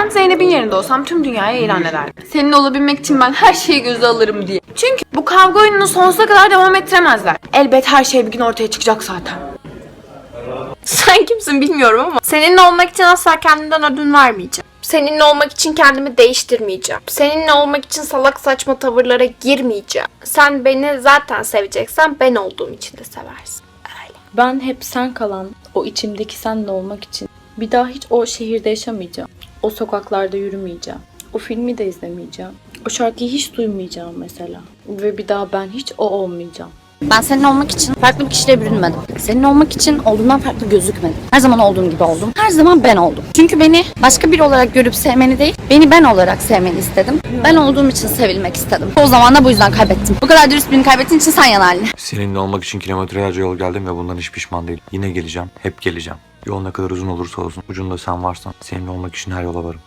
Ben Zeynep'in yerinde olsam tüm dünyaya ilan ederdim. Seninle olabilmek için ben her şeyi göze alırım diye. Çünkü bu kavga oyununu sonsuza kadar devam ettiremezler. Elbet her şey bir gün ortaya çıkacak zaten. Sen kimsin bilmiyorum ama seninle olmak için asla kendimden ödün vermeyeceğim. Seninle olmak için kendimi değiştirmeyeceğim. Seninle olmak için salak saçma tavırlara girmeyeceğim. Sen beni zaten seveceksen ben olduğum için de seversin. Öyle. Ben hep sen kalan, o içimdeki senle olmak için bir daha hiç o şehirde yaşamayacağım. O sokaklarda yürümeyeceğim. O filmi de izlemeyeceğim. O şarkıyı hiç duymayacağım mesela. Ve bir daha ben hiç o olmayacağım. Ben senin olmak için farklı bir kişiliğe bürünmedim. Senin olmak için olduğumdan farklı gözükmedim. Her zaman olduğum gibi oldum. Her zaman ben oldum. Çünkü beni başka biri olarak görüp sevmeni değil, beni ben olarak sevmeni istedim. Ben olduğum için sevilmek istedim. O zaman da bu yüzden kaybettim. Bu kadar dürüst birini kaybettiğin için sen yan haline. Seninle olmak için kilometrelerce yol geldim ve bundan hiç pişman değilim. Yine geleceğim, hep geleceğim. Yol ne kadar uzun olursa olsun, ucunda sen varsan seninle olmak için her yola varım.